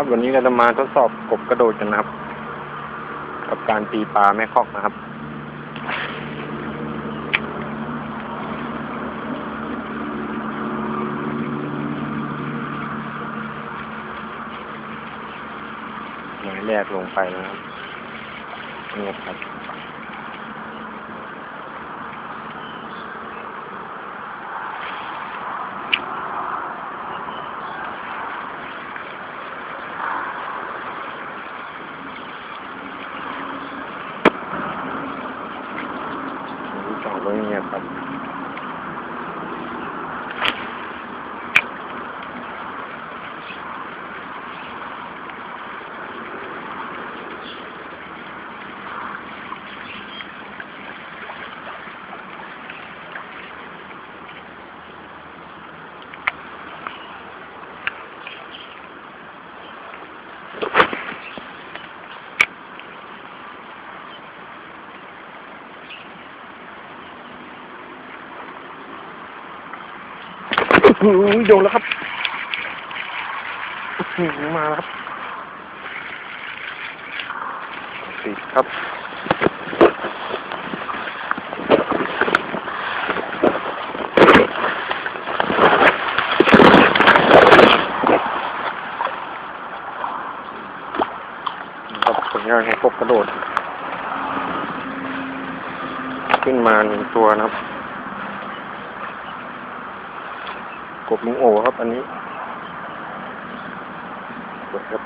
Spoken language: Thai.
ครับ วันนี้เราจะมาทดสอบกบกระโดดกันนะครับ กับการตีปลาแม่คอกนะครับหมายแรกลงไปนะครับนี่ครับจอดไว้อย่างเงี้ยครับ อื้อหือ โดนแล้วครับมาแล้วครับติดครับครับผลงานของกบกระโดด ขึ้นมาหนึ่งตัวนะครับ กบลุงโอครับ อันนี้กดครับ